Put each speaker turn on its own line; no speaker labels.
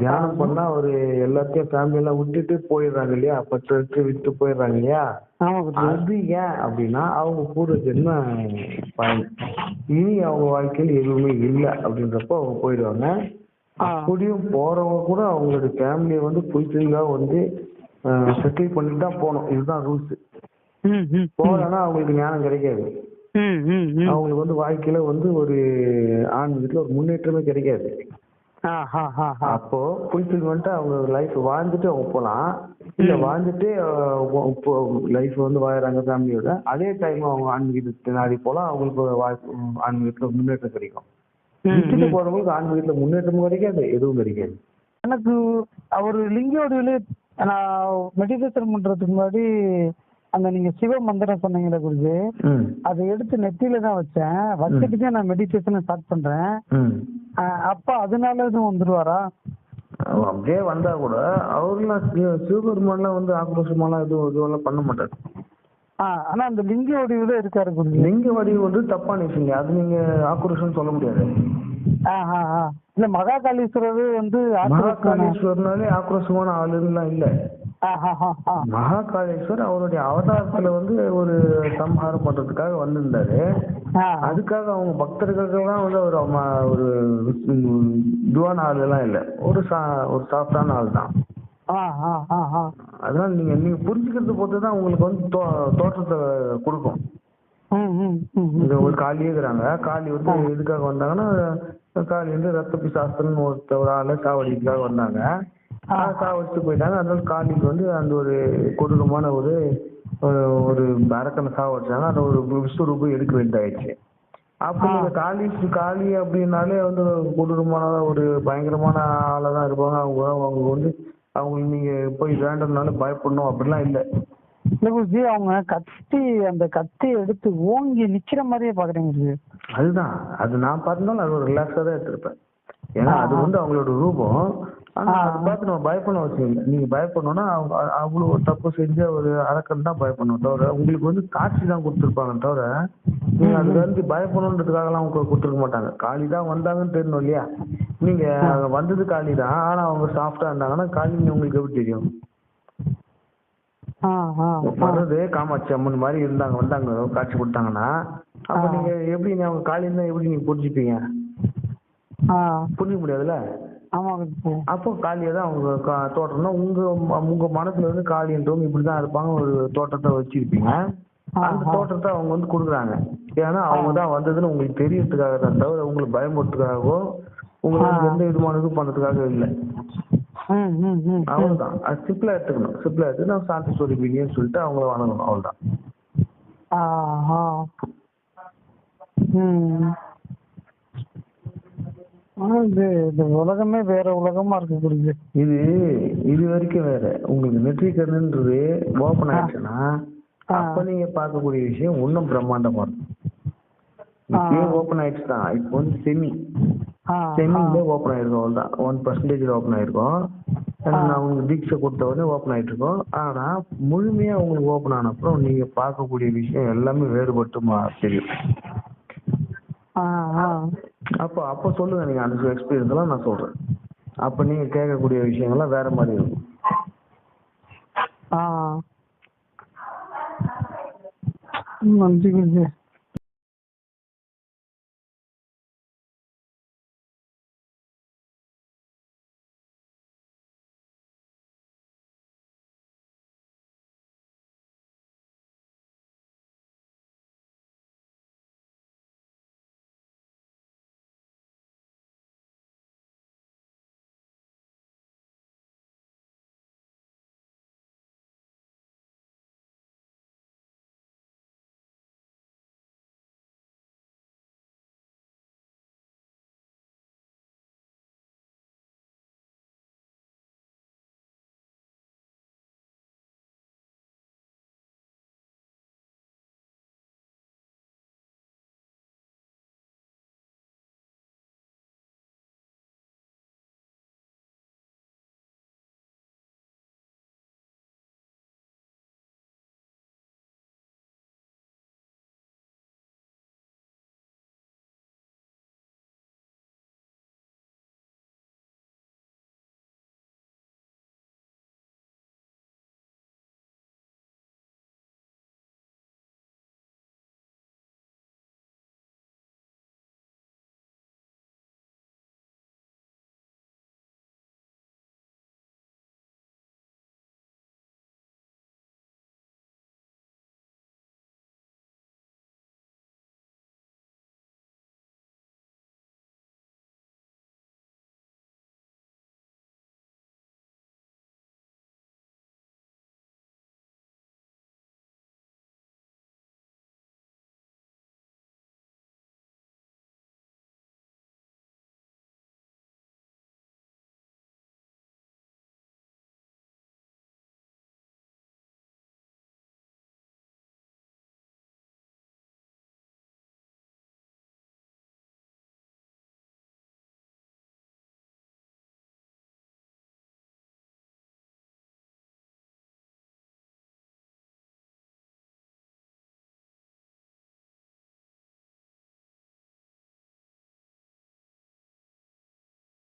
தியானம் பண்ணா ஒரு எல்லாத்தையும் ஃபேமிலி எல்லாம் விட்டுட்டு போயிடுறாங்க இல்லையா? வச்சு விட்டு போயிடுறாங்க இல்லையா? அது ஏன் அப்படின்னா அவங்க பூர்வ ஜென்ம பயன். இனி அவங்க வாழ்க்கையில் எதுவுமே இல்லை அப்படின்றப்போ அவங்க போயிடுவாங்க. அப்படியும் போறவங்க கூட அவங்களுடைய ஃபேமிலியை வந்து ஃபுல்ஃபில்லா வந்து செட்டில் பண்ணிட்டு தான் போகணும். இதுதான் ரூல்ஸ் போகலன்னா அவங்களுக்கு ஞானம் கிடைக்காது. அவங்களுக்கு வந்து வாழ்க்கையில வந்து ஒரு ஆன்மீகத்துல ஒரு முன்னேற்றமே கிடைக்காது. அப்போ ஃபுல்ஃபில்மெண்ட்டா அவங்க லைஃப் வாழ்ந்துட்டு அவங்க போகலாம் இல்ல வாழ்ந்துட்டு இப்போ- லைஃப் வந்து வாழறாங்க ஃபேமிலியோட அதே டைம் அவங்க ஆன்மீகத்தை நாடி போலாம். அவங்களுக்கு வாழ்க்கை ஆன்மீகத்துல முன்னேற்றம் கிடைக்கும். விட்டுட்டு. போறவங்களுக்கு ஆன்மீகத்துல முன்னேற்றமும் கிடைக்காது எதுவும் கிடைக்காது.
எனக்கு அவர் லிங்க வடிவிலே நான் மெடிடேஷன் பண்றதுக்கு முன்னாடி அந்த நீங்க சிவ மந்திரம் சொன்னீங்களே குருஜி அதை எடுத்து நெத்தியில தான் வச்சேன். வச்சுட்டு தான் நான் மெடிடேஷன் ஸ்டார்ட் பண்றேன். அப்ப அதனால எதுவும் வந்துருவாரா?
அப்படியே வந்தா கூட அவர்லாம் சிவ- சிவபெருமான்லாம் வந்து ஆக்ரோஷமாலாம் எதுவும் இதுவெல்லாம் பண்ண மாட்டாரு.
ஆனா அந்த லிங்க வடிவில இருக்காரு குருஜி.
லிங்க வடிவு வந்து தப்பான விஷயம் அது நீங்க ஆக்ரோஷம் சொல்ல முடியாது.
இல்ல மகாகாளீஸ்வரர் வந்து
மகாகாளேஸ்வரனாலே ஆக்ரோஷமான ஆளுலாம் இல்ல. மகாகாளேஸ்வர் அவருடைய அவதாரத்துல வந்து ஒரு சம்ஹாரம் பண்றதுக்காக வந்திருந்தாரு. அதுக்காக அவங்க பக்தர்களுக்கெல்லாம் வந்து ஒரு ஒரு இதுவான ஆள் எல்லாம் இல்ல. ஒரு ஒரு சாஃப்டான ஆள் தான். அதனால நீங்க நீங்க புரிஞ்சுக்கிறது பொறுத்து தான் உங்களுக்கு வந்து தோற்றத்தை கொடுக்கும். இங்க ஒரு காளி இருக்கிறாங்க காளி வந்து எதுக்காக வந்தாங்கன்னா காளி வந்து ரத்த பிசாஸ்திரன்னு ஒருத்த ஒரு ஆளை சாவடிக்காக வந்தாங்க. சாவடிச்சு போயிட்டாங்க. அதனால காளிக்கு வந்து அந்த ஒரு கொடூரமான ஒரு ஒரு- அரக்கனை சாவடிச்சாங்க. அந்த ஒரு விஸ்வரூபம் எடுக்க வேண்டியதாயிடுச்சு. அப்போ நீங்க காளி காளி அப்படின்னாலே வந்து கொடூரமான ஒரு பயங்கரமான ஆளா தான் இருப்பாங்க. அவங்க அவங்க வந்து அவங்களுக்கு நீங்க போய் வேண்டதுனால பயப்படணும் அப்படிலாம் இல்லை.
இல்ல குருஜி அவங்க கத்தி அந்த கத்தி எடுத்து ஓங்கி நிக்கிற மாதிரியே பாக்குறேன் குருஜி.
அதுதான். அது நான் பார்த்திருந்தாலும் அது ஒரு ரிலாக்ஸாக தான் எடுத்திருப்பேன். ஏன்னா அது வந்து அவங்களோட ரூபம். பார்த்து நம்ம பயப்பட அவசியம் இல்லை. நீங்க பயப்படணும்னா அவ்வளவு தப்பு செஞ்ச ஒரு அரக்கன் தான் பயப்படணும் தவிர உங்களுக்கு வந்து காட்சி தான் கொடுத்துருப்பாங்க தவிர நீங்க அதுல இருந்து பயப்படணுன்றதுக்காகலாம் அவங்க கொடுத்துருக்க மாட்டாங்க. காளி தான் வந்தாங்கன்னு தெரியணும் இல்லையா? நீங்க அங்க வந்தது காளி தான் ஆனா அவங்க சாஃப்டா இருந்தாங்கன்னா காளி உங்களுக்கு எப்படி தெரியும்? வர்றது காமாட்சி அம்மன் மாதிரி இருந்தாங்க வந்தாங்க காட்சி கொடுத்தாங்கன்னா அப்ப நீங்க எப்படி அவங்க காளி இருந்தா எப்படி நீங்க புரிஞ்சுப்பீங்க? புரிஞ்சுக்க முடியாதுல்ல? அப்போ காளியை தான் அவங்க தோற்றம்னா உங்க உங்க மனசுல வந்து காளின்றவங்க இப்படிதான் இருப்பாங்க. ஒரு தோற்றத்தை வச்சிருப்பீங்க. அந்த தோற்றத்தை அவங்க வந்து கொடுக்குறாங்க. ஏன்னா அவங்க தான் வந்ததுன்னு உங்களுக்கு தெரியறதுக்காக தான் தவிர உங்களுக்கு பயமுறதுக்காகவோ உங்களுக்கு எந்த விதமான இது பண்றதுக்காக இல்லை. அவ்வளவுதான். அது சிம்பிளா எடுத்துக்கணும். சிம்பிளா எடுத்து நம்ம சாந்தி ஸ்வரூபினின்னு சொல்லிட்டு அவங்கள வணங்கணும். அவ்வளவுதான்.
ஆனா இது இந்த உலகமே வேற உலகமா இருக்கு குருஜி.
இது இது வரைக்கும் வேற. உங்களுக்கு நெற்றிக்கண்ணுன்றது ஓப்பன் ஆயிடுச்சுன்னா அப்ப நீங்க பார்க்கக்கூடிய விஷயம் இன்னும் பிரம்மாண்டமா இருக்கும் இப்பயே ஓப்பன் ஆயிடுச்சு தான் இப்போ வந்து செமி செமிலே ஓப்பன் ஆயிருக்கும் அவ்வளவுதான். ஒன் பர்சன்டேஜ் ஓப்பன் ஆயிருக்கும். நான் உங்களுக்கு தீட்சை கொடுத்த உடனே ஓப்பன் ஆயிட்டு இருக்கோம் ஆனா முழுமையா உங்களுக்கு ஓப்பன் ஆன அப்புறம் நீங்க பார்க்கக்கூடிய விஷயம் எல்லாமே வேறுபட்டு தெரியும். அப்போ அப்போ சொல்லுங்க நீங்க அந்த எக்ஸ்பீரியன்ஸ் எல்லாம் நான் சொல்றேன். அப்ப நீங்க கேட்கக்கூடிய விஷயங்கள்லாம் வேற மாதிரி இருக்கும்.
ஆ. நன்றி குருஜி